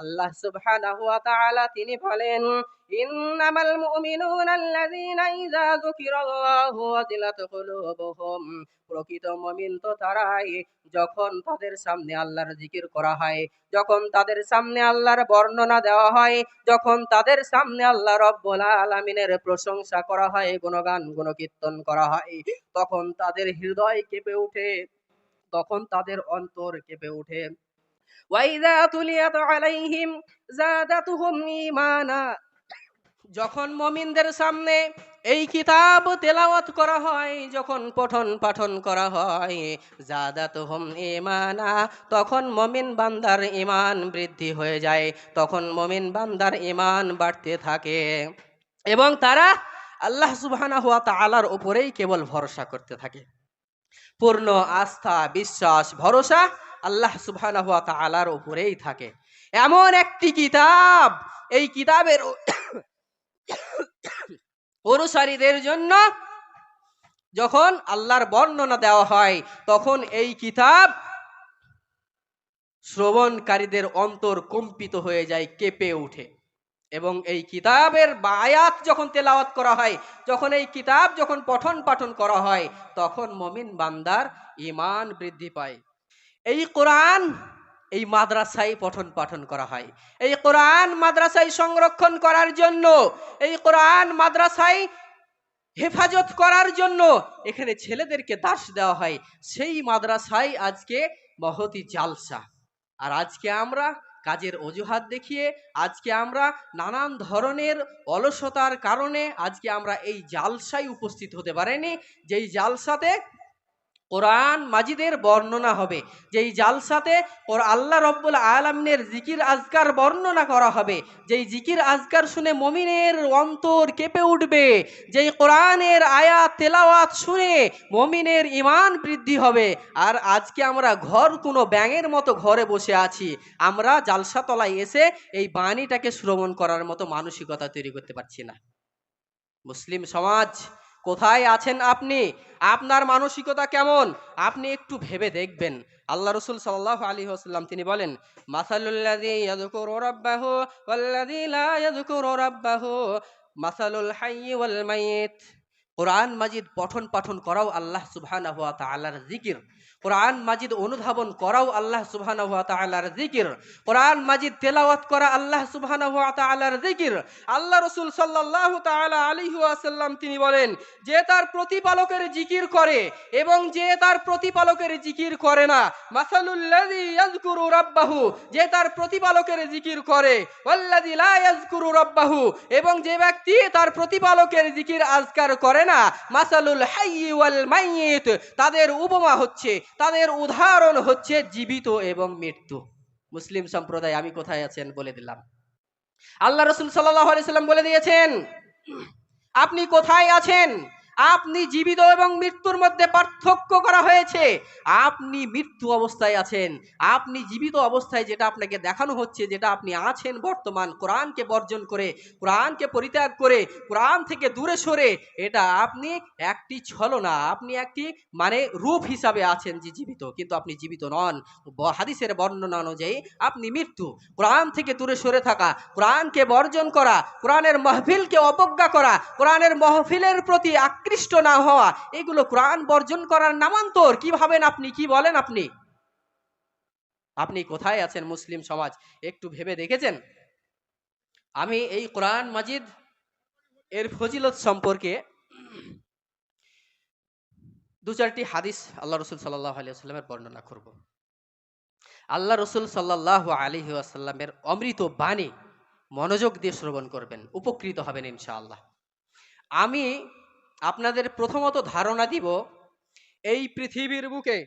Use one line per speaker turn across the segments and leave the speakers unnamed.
আল্লাহ সুবহানাহু ওয়া তাআলা তিনি বলেন, ইন্নামাল মুমিনুনা আল্লাযীনা ইযা যুকিরাল্লাহু ওয়াজিলাত কুলুবুহুম। প্রকৃত মুমিন তো তারাই যখন তাদের সামনে আল্লাহর জিকির করা হয়, যখন তাদের সামনে আল্লাহর বর্ণনা দেওয়া হয়, যখন তাদের সামনে আল্লাহ রব্বুল আলামিনের প্রশংসা করা হয়, গুণগান, গুণকীর্তন করা হয়, তখন তাদের হৃদয় কেঁপে ওঠে, তখন তাদের অন্তর কেঁপে ওঠে। ওয়াইদা তুলিয়াত আলাইহিম জাদাতুহুম ঈমানা। যখন মমিনদের সামনে এই কিতাব তেলাওয়াত করা হয়, যখন পঠন পাঠন করা হয় জাদাতুহুম ঈমানা, তখন মমিন বান্দার ইমান বৃদ্ধি হয়ে যায়, তখন মমিন বান্দার ইমান বাড়তে থাকে এবং তারা আল্লাহ সুবহানাহু ওয়া তাআলার উপরেই কেবল ভরসা করতে থাকে। পূর্ণ আস্থা, বিশ্বাস, ভরসা আল্লাহ সুবহানাহু ওয়া তাআলার উপরেই থাকে। এমন একটি কিতাব, এই কিতাবের অনুসারীদের জন্য যখন আল্লাহর বর্ণনা দেওয়া হয়, তখন এই কিতাব শ্রবণকারীদের অন্তর কম্পিত হয়ে যায়, কেঁপে ওঠে। এবং এই কিতাবের বায়াত যখন তেলাওয়াত করা হয়, যখন এই কিতাব যখন পঠন পাঠন করা হয়, তখন মমিন বান্দার ইমান বৃদ্ধি পায়। এই কোরআন এই মাদ্রাসায় পঠন পাঠন করা হয়। এই কোরআন মাদ্রাসায় সংরক্ষণ করার জন্য, এই কোরআন মাদ্রাসায় হেফাজত করার জন্য এখানে ছেলেদেরকে দাস দেওয়া হয়। সেই মাদ্রাসায় আজকে মহতি জালসা। আর আজকে আমরা কাজের অজুহাত দেখিয়ে, আজকে আমরা নানান ধরনের অলসতার কারণে আজকে আমরা এই জালসায় উপস্থিত হতে পারিনি। যেই জালসাতে কোরআন মাজিদের বর্ণনা হবে। যেই জালসাতে ওর আল্লাহ রব্বুল আলমিনের জিকির আজকার বর্ণনা করা হবে। যেই জিকির আজকার শুনে মমিনের অন্তর কেঁপে উঠবে। যেই কোরআনের আয়াত, তেলাওয়াত শুনে মমিনের ইমান বৃদ্ধি হবে। আর আজকে আমরা ঘর কোনো ব্যাঙের মতো ঘরে বসে আছি। আমরা জালসা তলায় এসে এই বাণীটাকে শ্রবণ করার মতো মানসিকতা তৈরি করতে পারছি না। মুসলিম সমাজ কোথায় আছেন আপনি? আপনার মানসিকতা কেমন? আপনি একটু ভেবে দেখবেন। আল্লাহ রসুল সাল্লাহ আলী হাসলাম তিনি বলেন কোরআন মাজিদ পঠন পাঠন করাও আল্লাহ সুবহানাহু ওয়া জিকির। কোরআন মাজিদ অনুধাবন করাও আল্লাহ ওয়া তাআলার জিকির। কোরআন মাজিদ তেলাওয়াত করা আল্লাহ ওয়া তাআলার জিকির। আল্লাহ রসুল সাল্লাল্লাহু তাআলা আলাইহি ওয়াসাল্লাম তিনি বলেন, যে তার প্রতিপালকের জিকির করে এবং যে তার প্রতিপালকের জিকির করে না মাসালুল্লাযী রাব্বাহু, যে তার প্রতিপালকের জিকির করে, ওয়াল্লাযী রাব্বাহু, এবং যে ব্যক্তি তার প্রতিপালকের জিকির আজকার করে না, মাসালুল হাইয়্যি ওয়াল তাদের উপমা হচ্ছে তাদের উদাহরণ হচ্ছে জীবিত এবং মৃত্যু। মুসলিম সম্প্রদায়, আমি কোথায় আছেন বলে দিলাম। আল্লাহ রসুল সাল্লাহ সাল্লাম বলে দিয়েছেন, আপনি কোথায় আছেন? আপনি জীবিত এবং মৃত্যুর মধ্যে পার্থক্য করা হয়েছে। আপনি মৃত্যু অবস্থায় আছেন। আপনি জীবিত অবস্থায় যেটা আপনাকে দেখানো হচ্ছে, যেটা আপনি আছেন বর্তমান, কোরআনকে বর্জন করে, কোরআনকে পরিত্যাগ করে, কোরআন থেকে দূরে সরে, এটা আপনি একটি ছলনা, আপনি একটি মানে রূপ হিসাবে আছেন যে জীবিত, কিন্তু আপনি জীবিত নন। হাদিসের বর্ণনা অনুযায়ী আপনি মৃত্যু, কোরআন থেকে দূরে সরে থাকা, কোরআনকে বর্জন করা, কোরআনের মহফিলকে অবজ্ঞা করা, কোরআনের মহফিলের প্রতি আকৃষ্ট না হওয়া, এগুলো কোরআন বর্জন করার নামান্তর। কি ভাবেন আপনি? কি বলেন আপনি? আপনি কোথায় আছেন মুসলিম সমাজ? একটু ভেবে দেখেছেন? আমি এই কোরআন মাজিদ এর ফজিলত সম্পর্কে দু চারটি হাদিস আল্লাহ রসুল সাল্লাহ আলিয়াল্লামের বর্ণনা করব। আল্লাহ রসুল সাল্লাহ আলী আসাল্লামের অমৃত বাণী মনোযোগ দিয়ে শ্রবণ করবেন, উপকৃত হবেন ইনশাআল্লাহ। আমি আপনাদের প্রথমত ধারণা দিব এই পৃথিবীর বুকে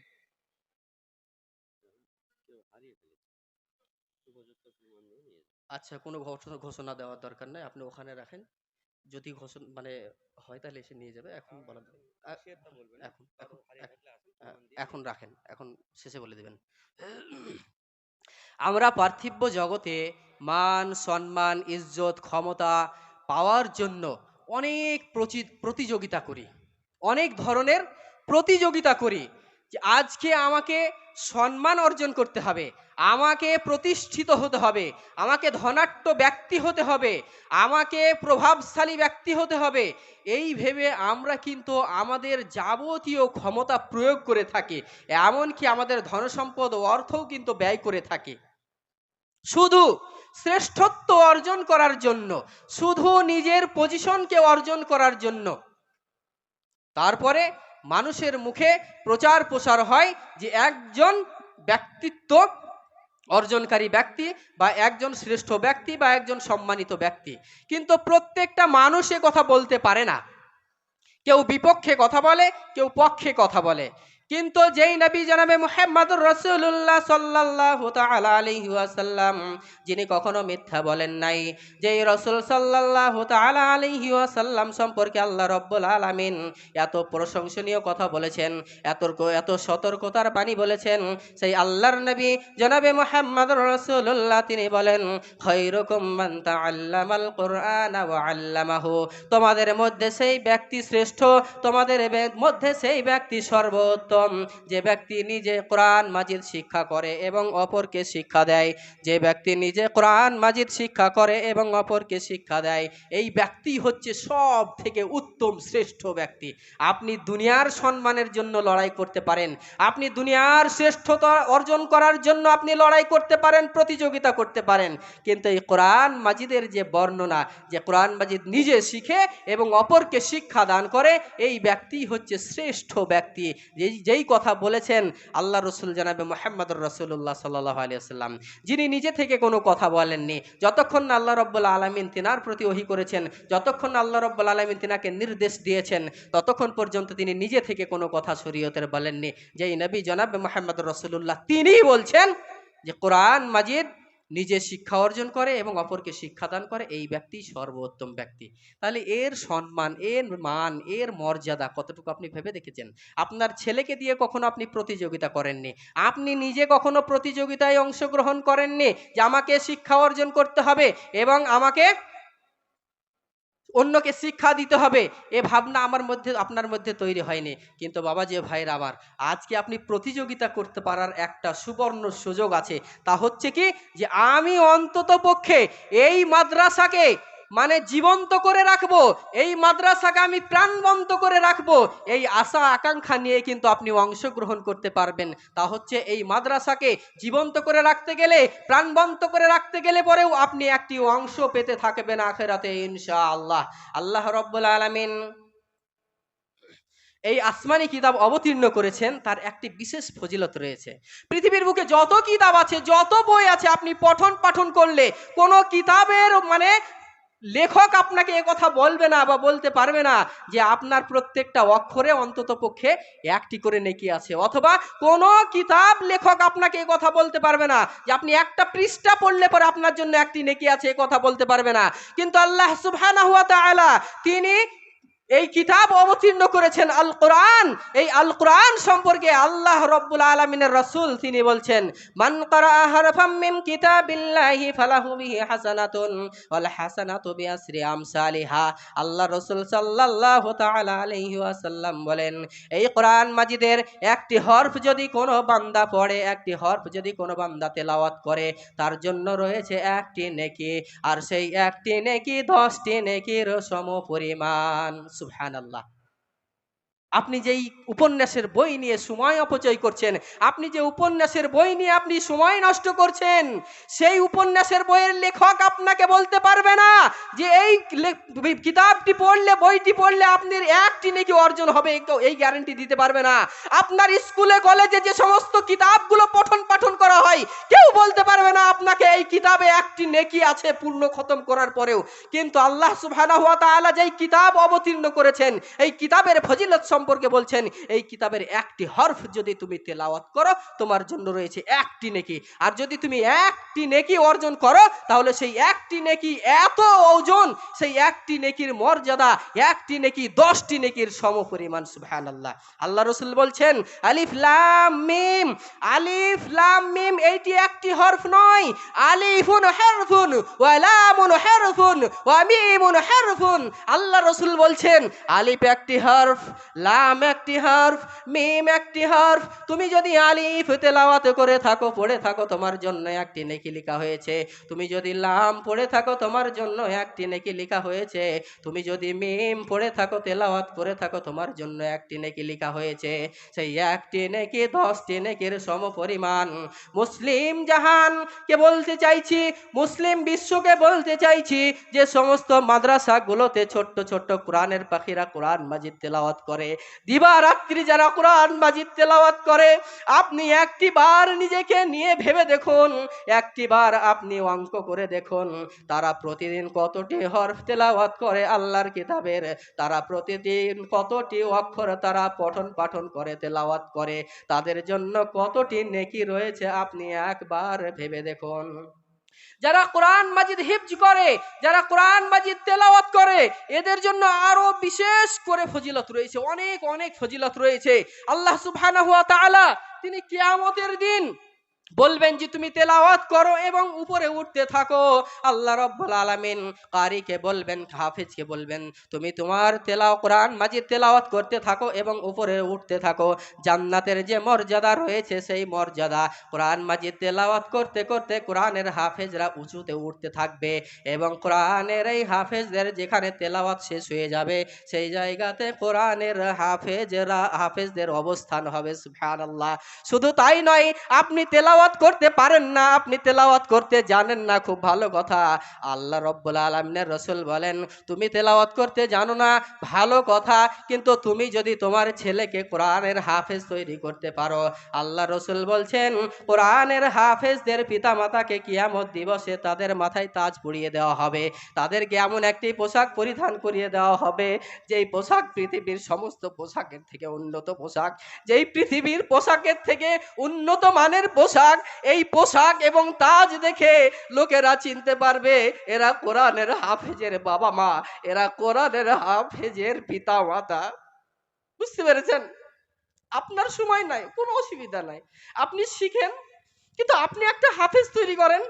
আচ্ছা কোনো ঘোষণা দেওয়ার দরকার নেই। আপনি ওখানে রাখেন। যদি ঘোষণা মানে হয় তাহলে এসে নিয়ে যাবে। এখন বলা এখন এখন রাখেন। এখন শেষে বলে দেবেন। আমরা পার্থিব জগতে মান সম্মান ইজ্জত ক্ষমতা পাওয়ার জন্য অনেক প্রতিযোগিতা করি। অনেক ধরনের প্রতিযোগিতা করি যে আজকে আমাকে সম্মান অর্জন করতে হবে, আমাকে প্রতিষ্ঠিত হতে হবে, আমাকে ধনাট্য ব্যক্তি হতে হবে, আমাকে প্রভাবশালী ব্যক্তি হতে হবে। এই ভেবে আমরা কিন্তু আমাদের যাবতীয় ক্ষমতা প্রয়োগ করে থাকি, এমনকি আমাদের ধনসম্পদ ও অর্থও কিন্তু ব্যয় করে থাকি। শুধু শ্রেষ্ঠত্ব অর্জন করার জন্য, শুধু নিজের পজিশনকে অর্জন করার জন্য। তারপরে মানুষের মুখে প্রচার প্রসার হয় যে একজন ব্যক্তিত্ব, অর্জনকারী ব্যক্তি বা একজন শ্রেষ্ঠ ব্যক্তি বা একজন সম্মানিত ব্যক্তি। কিন্তু প্রত্যেকটা মানুষ কথা বলতে পারে না। কেউ বিপক্ষে কথা বলে, কেউ পক্ষে কথা বলে। কিন্তু যেই নবী জানাবে মুহাম্মদুর তাআলা আলাইহি ওয়াসাল্লাম, যিনি কখনো মিথ্যা বলেন নাই, যেই রাসূল সাল্লাল্লাহু তাআলা আলাইহি ওয়াসাল্লাম সম্পর্কে আল্লাহ রাব্বুল আলামিন এত প্রশংসনীয় কথা বলেছেন, এত এত সতর্কতার বাণী বলেছেন, সেই আল্লাহর নবী জনাবে মুহাম্মদুর রাসূলুল্লাহ তিনি বলেন, খৈরুকুম মান তাআল্লামাল কুরআন আল্লামাহু তোমাদের মধ্যে সেই ব্যক্তি শ্রেষ্ঠ, তোমাদের মধ্যে সেই ব্যক্তি সর্বোত্তম। যে ব্যক্তি নিজে কোরআন মাজিদ শিক্ষা করে এবং অপরকে শিক্ষা দেয়, যে ব্যক্তি নিজে কোরআন মাজিদ শিক্ষা করে এবং অপরকে শিক্ষা দেয়, এই ব্যক্তি হচ্ছে সব থেকে উত্তম শ্রেষ্ঠ ব্যক্তি। আপনি দুনিয়ার সম্মানের জন্য লড়াই করতে পারেন, আপনি দুনিয়ার শ্রেষ্ঠতা অর্জন করার জন্য আপনি লড়াই করতে পারেন, প্রতিযোগিতা করতে পারেন, কিন্তু এই কোরআন মাজিদের যে বর্ণনা, যে কোরআন মাজিদ নিজে শিখে এবং অপরকে শিক্ষা দান করে, এই ব্যক্তি হচ্ছে শ্রেষ্ঠ ব্যক্তি। যেই যেই কথা বলেছেন আল্লাহ রসুল জানাবে মোহাম্মদুর রসুল্লাহ সাল্লাহ আলিয়াল্লাম যিনি নিজে থেকে কোনো কথা বলেননি, যতক্ষণ না আল্লাহ রব্বুল আলমিন তিনার প্রতি ওহি করেছেন, যতক্ষণ আল্লাহ রব্বুল আলমিন তিনাকে নির্দেশ দিয়েছেন, ততক্ষণ পর্যন্ত তিনি নিজে থেকে কোনো কথা শরীয়তের বলেননি। যেই নবী জনাবে মোহাম্মদুর রসুল্লাহ তিনিই বলছেন যে, কোরআন মাজিদ নিজে শিক্ষা অর্জন করে এবং অপরকে শিক্ষাদান করে, এই ব্যক্তি সর্বোত্তম ব্যক্তি। তাহলে এর সম্মান, এর মান, এর মর্যাদা কতটুকু আপনি ভেবে দেখেছেন? আপনার ছেলেকে দিয়ে কখনো আপনি প্রতিযোগিতা করেননি? আপনি নিজে কখনো প্রতিযোগিতায় অংশগ্রহণ করেননি যে আমাকে শিক্ষা অর্জন করতে হবে এবং আমাকে অন্যকে শিক্ষা দিতে হবে, এ ভাবনা আমার মধ্যে, আপনার মধ্যে তৈরি হয়নি। কিন্তু বাবা যে ভাইয়ের আমার আজকে আপনি প্রতিযোগিতা করতে পারার একটা সুবর্ণ সুযোগ আছে। তা হচ্ছে কি, যে আমি অন্তত পক্ষে এই মাদ্রাসাকে মানে জীবন্ত করে রাখব। এই মাদ্রাসাকে আমি প্রাণবন্ত করে রাখব। এই আশা, আকাঙ্ক্ষা নিয়ে কিন্তু আপনি অংশগ্রহণ করতে পারবেন। তা হচ্ছে এই মাদ্রাসাকে জীবন্ত করে রাখতে গেলে, প্রাণবন্ত করে রাখতে গেলে পরেও আপনি একটি অংশ পেতে থাকবেন আখেরাতে ইনশা আল্লাহ আল্লাহ রব্বুল আলমিন এই আসমানি কিতাব অবতীর্ণ করেছেন, তার একটি বিশেষ ফজিলত রয়েছে। পৃথিবীর বুকে যত কিতাব আছে, যত বই আছে, আপনি পঠন পাঠন করলে কোনো কিতাবের মানে লেখক আপনাকে কথা বলবে না বা বলতে পারবে না যে আপনার প্রত্যেকটা অক্ষরে অন্তত পক্ষে একটি করে নেকি আছে, অথবা কোনো কিতাব লেখক আপনাকে কথা বলতে পারবে না যে আপনি একটা পৃষ্ঠা পড়লে পরে আপনার জন্য একটি নেকি আছে, এ কথা বলতে পারবে না। কিন্তু আল্লাহ সুবহানাহু ওয়া তাআলা তিনি এই কিতাব অবতীর্ণ করেছেন আল কোরআন এই আল কোরআন সম্পর্কে আল্লাহ রব্বুল আলমিনের রসুল তিনি বলছেন, মান আল্লাহ রসুল সাল্লাল্লাহু বলেন, এই কোরআন মাজিদের একটি হরফ যদি কোনো বান্দা পড়ে, একটি হরফ যদি কোনো বান্দা তেলাওয়াত করে, তার জন্য রয়েছে একটি নেকি, আর সেই একটি নেকি দশটি নেকির সম পরিমাণ সুবহানাল্লাহ আপনি যেই উপন্যাসের বই নিয়ে সময় অপচয় করছেন, আপনি যে উপন্যাসের বই নিয়ে আপনি সময় নষ্ট করছেন, সেই উপন্যাসের বইয়ের লেখক আপনাকে বলতে পারবে না যে এই কিতাবটি পড়লে, বইটি পড়লে আপনি একটি নাকি অর্জন হবে, এই- গ্যারান্টি দিতে পারবে না। আপনার স্কুলে, কলেজে যে সমস্ত কিতাবগুলো পঠন পাঠন করা হয়, কেউ বলতে পারবে না আপনাকে এই কিতাবে একটি নেকি আছে পূর্ণ খতম করার পরেও। কিন্তু আল্লাহ সুবহানাহু ওয়া তাআলা যেই কিতাব অবতীর্ণ করেছেন, এই কিতাবের ফজিলত সম্পর্কে বলছেন, এই কিতাবের একটি হরফ যদি তুমি তেলাওয়াত করো, তোমার জন্য রয়েছে একটি নেকি। আর যদি তুমি একটি নেকি অর্জন করো, তাহলে সেই একটি নেকি এত ওজন, সেই একটি নেকির মর্যাদা, একটি নেকি দশটি নেকির সমপরিমাণ, সুবহানাল্লাহ। আল্লাহ আল্লাহ রসুল বলছেন, আলিফ লাম মিম, আলিফ লাম মিম এইটি একটি হরফ নয়। আলিফুন হারফুন, ওয়া লামুন হারফুন, ওয়া মিমুন হারফুন। আল্লাহ রসুল বলছেন, আলিফ একটি হরফ লাম একটি হার্ফ, মিম একটি হার্ফ। তুমি যদি আলিফ তেলাওয়াত করে থাকো, পড়ে থাকো, তোমার জন্য একটি নেকি লেখা হয়েছে। তুমি যদি লাম পড়ে থাকো, তোমার জন্য একটি নেকি লেখা হয়েছে। তুমি যদি মিম পড়ে থাকো, তেলাওয়াত করে থাকো, তোমার জন্য একটি নেকি লেখা হয়েছে। সেই একটি নেকি দশটি নেকির সম পরিমাণ মুসলিম জাহান, কে বলতে চাইছি? মুসলিম বিশ্বকে বলতে চাইছি যে, সমস্ত মাদ্রাসাগুলোতে ছোট্ট ছোট্ট কোরআনের পাখিরা কোরআন মাজিদ তেলাওয়াত করে। দিবারাত্রি যারা কোরআন মাজিদ তেলাওয়াত করে, আপনি একটি বার নিজেকে নিয়ে ভেবে দেখুন, একটি বার আপনি অঙ্ক করে দেখুন, তারা প্রতিদিন কতটি হরফ তেলাওয়াত করে আল্লাহর কিতাবের, তারা প্রতিদিন কতটি অক্ষর তারা পঠন পাঠন করে, তেলাওয়াত করে, তাদের জন্য কতটি নেকি রয়েছে আপনি একবার ভেবে দেখুন। যারা কোরআন মাজিদ হিফজ করে, যারা কোরআন মাজিদ তেলাওয়াত করে, এদের জন্য আরও বিশেষ করে ফজিলত রয়েছে, অনেক অনেক ফজিলত রয়েছে। আল্লাহ সুবহানাহু ওয়া তাআলা, তিনি কিয়ামতের দিন বলবেন যে তুমি তেলাওয়াত করো এবং উপরে উঠতে থাকো। আল্লাহ রব্বুল আলামিন কারিকে বলবেন, হাফিজকে বলবেন, তুমি তোমার তেলাও কোরআন মাজিদ তেলাওয়াত করতে থাকো এবং উপরে উঠতে থাকো। জান্নাতের যে মর্যাদা রয়েছে সেই মর্যাদা। কোরআন মাজিদ তেলাওয়াত করতে করতে কোরআনের হাফেজরা উঁচুতে উঠতে থাকবে এবং কোরআনের এই হাফেজদের যেখানে তেলাওয়াত শেষ হয়ে যাবে, সেই জায়গাতে কোরআনের হাফেজরা, হাফেজদের অবস্থান হবে, সুবহানাল্লাহ। শুধু তাই নয়, আপনি তেলাওয়াত করতে পারেন না, আপনি তেলাওয়াত করতে জানেন না, খুব ভালো কথা। আল্লাহ রব্বুল আলমিনের রসুল বলেন, তুমি তেলাওয়াত করতে জানো না, ভালো কথা, কিন্তু তুমি যদি তোমার ছেলেকে কোরআনের হাফেজ তৈরি করতে পারো। আল্লাহ রসুল বলছেন, কোরআনের হাফেজদের পিতা মাতাকে কিয়ামত দিবসে তাদের মাথায় তাজ পরিয়ে দেওয়া হবে। তাদেরকে এমন একটি পোশাক পরিধান করিয়ে দেওয়া হবে, যেই পোশাক পৃথিবীর সমস্ত পোশাকের থেকে উন্নত পোশাক, যেই পৃথিবীর পোশাকের থেকে উন্নত মানের পোশাক এই পোশাক এবং তাজ দেখে লোকেরা চিনতে পারবে, এরা কোরআনের হাফেজের বাবা মা, এরা কোরআনের হাফেজের পিতা মাতা বুঝতে পেরেছেন? আপনার সময় নাই, কোনো অসুবিধা নাই। আপনি শিখেন, কিন্তু আপনি একটা হাফেজ তৈরি করেন,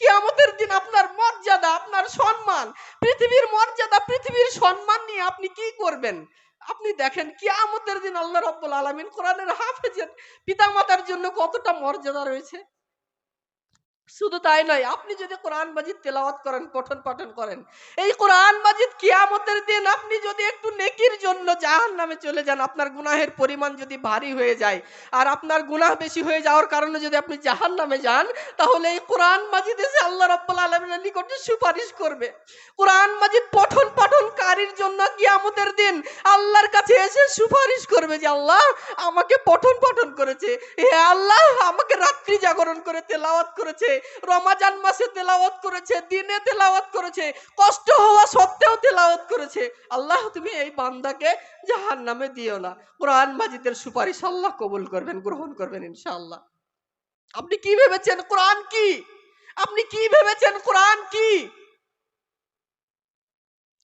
কিয়ামতের দিন আপনার মর্যাদা, আপনার সম্মান, পৃথিবীর মর্যাদা, পৃথিবীর সম্মান নিয়ে আপনি কি করবেন? আপনি দেখেন কিয়ামতের দিন আল্লাহ রব্বুল আলমিন কোরআনের হাফেজের পিতামাতার জন্য কতটা মর্যাদা রয়েছে। শুধু তাই নয়, আপনি যদি কোরআন মাজিদ তেলাওয়াত করেন, পঠন পাঠন করেন, এই কোরআন মাজিদ কিয়ামতের দিন আপনি যদি একটু নেকির জন্য জাহান নামে চলে যান, আপনার গুনাহের পরিমাণ যদি ভারী হয়ে যায় আর আপনার গুনাহ বেশি হয়ে যাওয়ার কারণে যদি আপনি জাহান নামে যান, তাহলে এই কোরআন মাজিদ এসে আল্লাহ রব্বুল আলমিনের নিকটে সুপারিশ করবে। কোরআন মাজিদ পঠন পাঠনকারীর জন্য কিয়ামতের দিন আল্লাহর কাছে এসে সুপারিশ করবে যে, আল্লাহ আমাকে পঠন পাঠন করেছে। হে আল্লাহ, আমাকে রাত্রি জাগরণ করে তেলাওয়াত করেছে। রমাজান মাসে তেলাওয়াত করেছে, দিনে তেলাওয়াত করেছে, কষ্ট হওয়া সত্ত্বেও তেলাওয়াত করেছে। আল্লাহ, তুমি এই বান্দাকে জাহান নামে দিও না। কোরআন মাজিদের সুপারিশ আল্লাহ কবুল করবেন, গ্রহণ করবেন ইনশাআল্লাহ। আপনি কি ভেবেছেন? কোরআন কি? আপনি কি ভেবেছেন? কোরআন কি?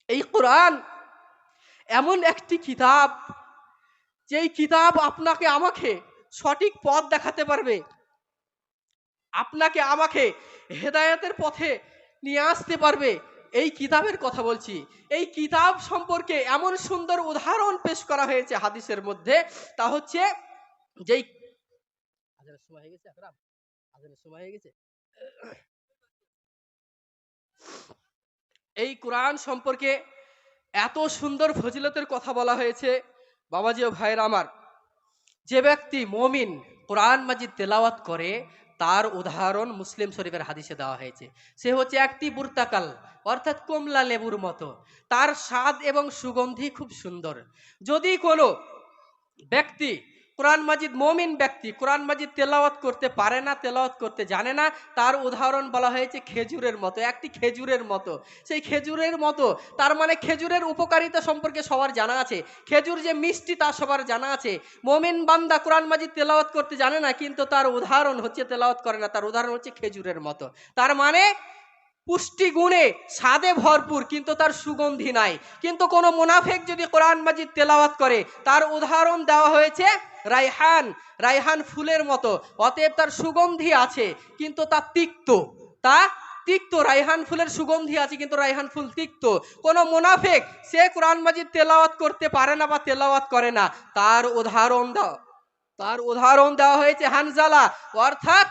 এই কোরআন এমন একটি কিতাব, যেই কিতাব আপনাকে আমাকে সঠিক পথ দেখাতে পারবে। আপনাকে আমাকে হেদায়েতের পথে নিয়ে আসতে পারবে। এই কিতাবের কথা বলছি। এই কিতাব সম্পর্কে এমন সুন্দর উদাহরণ পেশ করা হয়েছে হাদিসের মধ্যে। তা হচ্ছে যেই এই কোরআন সম্পর্কে এত সুন্দর ফজিলতের কথা বলা হয়েছে। বাবাজি ও ভাইয়ের আমার, যে ব্যক্তি মমিন কোরআন মাজিদ তেলাওয়াত করে তার উদাহরণ মুসলিম শরীফের হাদিসে দেওয়া হয়েছে। সে হচ্ছে একটি বুর্তাকাল, অর্থাৎ কমলা লেবুর মতো। তার স্বাদ এবং সুগন্ধি খুব সুন্দর। যদি কোনো ব্যক্তি কোরআন মাজিদ মমিন ব্যক্তি, কোরআন মাজিদ তেলাওয়াত করতে পারে না, তেলাওয়াত করতে জানে না, তার উদাহরণ বলা হয়েছে খেজুরের মতো, একটি খেজুরের মতো। সেই খেজুরের মতো, তার মানে খেজুরের উপকারিতা সম্পর্কে সবার জানা আছে। খেজুর যে মিষ্টি, তা সবার জানা আছে। মমিন বান্দা কোরআন মাজিদ তেলাওয়াত করতে জানে না, কিন্তু তার উদাহরণ হচ্ছে তেলাওয়াত করে না, তার উদাহরণ হচ্ছে খেজুরের মতো। তার মানে পুষ্টি গুণে স্বাদে ভরপুর, কিন্তু তার সুগন্ধি নাই। কিন্তু কোনো মুনাফেক যদি কোরআন মাজিদ তেলাওয়াত করে, তার উদাহরণ দেওয়া হয়েছে রাইহান রাইহান ফুলের মতো। অতএব তার সুগন্ধি আছে, কিন্তু তা তিক্ত। তা তিক্ত, রাইহান ফুলের সুগন্ধি আছে, কিন্তু রাইহান ফুল তিক্ত। কোন মোনাফেক, সে কোরআন মাজিদ তেলাওয়াত করতে পারে না বা তেলাওয়াত করে না। তার উদাহরণ দাও। তার উদাহরণ দেওয়া হয়েছে হানজালা, অর্থাৎ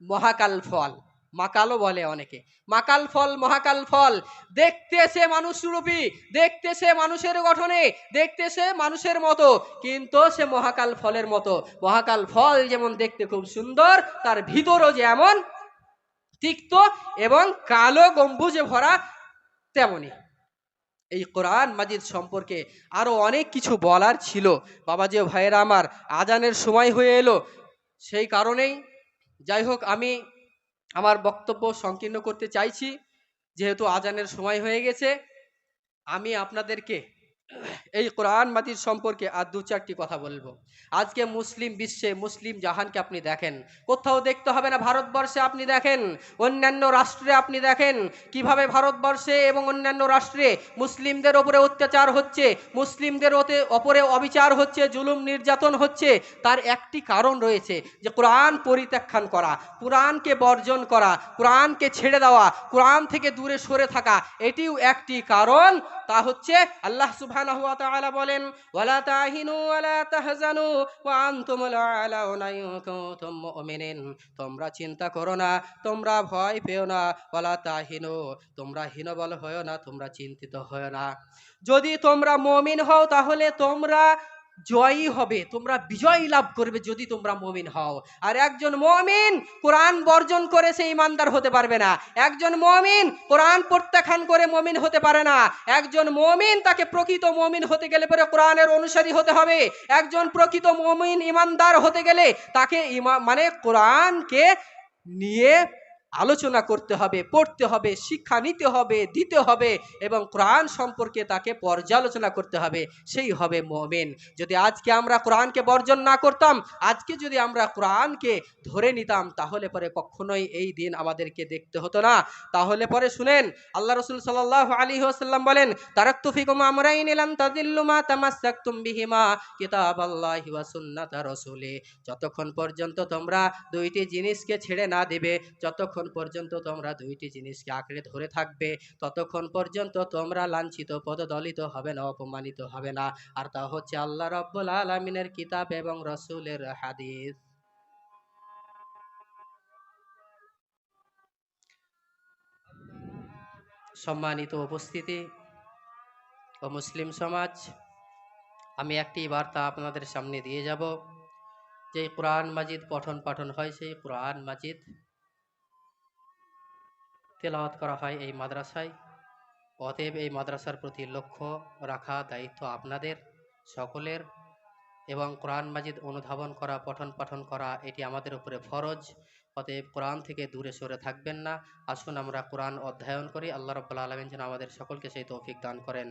মহাকাল ফল। মাকালও বলে অনেকে। মাকাল ফল, মহাকাল ফল। দেখতে সে মানুষ রূপী দেখতে সে মানুষের গঠনে, দেখতে সে মানুষের মতো। কিন্তু সে মহাকাল ফলের মতো। মহাকাল ফল যেমন দেখতে খুব সুন্দর, তার ভিতরও যেমন তিক্ত এবং কালো গম্বুজে ভরা তেমনই এই কোরআন মাজিদ সম্পর্কে আরও অনেক কিছু বলার ছিল। বাবা যে ভাইয়েরা আমার আজানের সময় হয়ে এলো। সেই কারণেই যাই হোক, আমি আমার বক্তব্য সংকীর্ণ করতে চাইছি। যেহেতু আজানের সময় হয়ে গেছে আমি আপনাদেরকে এই কোরআন মাজিদ সম্পর্কে আর দু চারটি কথা বলব। আজকে মুসলিম বিশ্বে মুসলিম জাহানকে আপনি দেখেন। কোথাও দেখতে হবে না ভারতবর্ষে আপনি দেখেন, অন্যান্য রাষ্ট্রে আপনি দেখেন কীভাবে ভারতবর্ষে এবং অন্যান্য রাষ্ট্রে মুসলিমদের ওপরে অত্যাচার হচ্ছে, মুসলিমদের ওতে ওপরে অবিচার হচ্ছে, জুলুম নির্যাতন হচ্ছে। তার একটি কারণ রয়েছে যে কোরআন পরিত্যাখ্যান করা, কোরআনকে বর্জন করা, কোরআনকে ছেড়ে দেওয়া, কোরআন থেকে দূরে সরে থাকা, এটিও একটি কারণ তা হচ্ছে আল্লাহ সুবহানাহু ওয়া তাআলা বলেন, ওয়ালা তাহিনু ওয়ালা তাহজানু, ওয়া আনতুমুল আলাউনা ইন কুনতুম মুমিনিন। তোমরা চিন্তা করো না, তোমরা ভয় পেও না, ওয়ালা তাহিনু, তোমরা হীনবল হয় না, তোমরা চিন্তিত হয় না। যদি তোমরা মুমিন হও, তাহলে তোমরা জয়ী হবে, তোমরা বিজয় লাভ করবে যদি তোমরা মমিন হও। আর একজন মমিন কোরআন বর্জন করে সে ইমানদার হতে পারবে না। একজন মমিন কোরআন প্রত্যাখ্যান করে মমিন হতে পারে না। একজন মমিন তাকে প্রকৃত মমিন হতে গেলে পরে কোরআনের অনুসারী হতে হবে। একজন প্রকৃত মমিন ইমানদার হতে গেলে তাকে ইমা মানে কোরআনকে নিয়ে আলোচনা করতে হবে, পড়তে হবে, শিক্ষা নিতে হবে, দিতে হবে এবং কোরআন সম্পর্কে তাকে পর্যালোচনা করতে হবে, সেই হবে মমেন। যদি আজকে আমরা কোরআনকে বর্জন না করতাম, আজকে যদি আমরা কোরআনকে ধরে নিতাম, তাহলে পরে কখনোই এই দিন আমাদেরকে দেখতে হতো না। তাহলে পরে শুনেন, আল্লাহ রসুল সাল্লাহ আলী ওসাল্লাম বলেন তারাক্তু ফিকুম আমরাই নিলাম তাদিল্লুমা তামাসাক্তুম বিহিমা কিতাব আল্লাহি সুন্নাত রসুলে। যতক্ষণ পর্যন্ত তোমরা দুইটি জিনিসকে ছেড়ে না দেবে, যতক্ষণ পর্যন্ত তোমরা দুইটি জিনিসকে আঁকড়ে ধরে থাকবে। ততক্ষণ পর্যন্ত তোমরা লাঞ্ছিত, পদদলিত হবে না, অপমানিত হবে না। আর তা হচ্ছে আল্লাহ রব্বুল আলমিনের কিতাব এবং রসুলের হাদিস। সম্মানিত উপস্থিতি ও মুসলিম সমাজ, আমি একটি বার্তা আপনাদের সামনে দিয়ে যাব। যে কোরআন মাজিদ পঠন পাঠন হয়, সেই কোরআন মাজিদ তেলাওয়াত করা হয় এই মাদ্রাসায়। অতএব এই মাদ্রাসার প্রতি লক্ষ্য রাখা দায়িত্ব আপনাদের সকলের এবং কোরআন মাজিদ অনুধাবন করা, পঠন পাঠন করা, এটি আমাদের উপরে ফরজ। অতএব কোরআন থেকে দূরে সরে থাকবেন না। আসুন আমরা কোরআন অধ্যয়ন করি। আল্লাহ রব্বুল আলমিন যেন আমাদের সকলকে সেই তৌফিক দান করেন।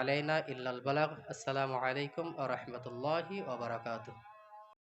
আলাইনা ইল্লাল বালাগ। আসসালামু আলাইকুম আ রহমতুল্লাহি ওবরাকাতুহ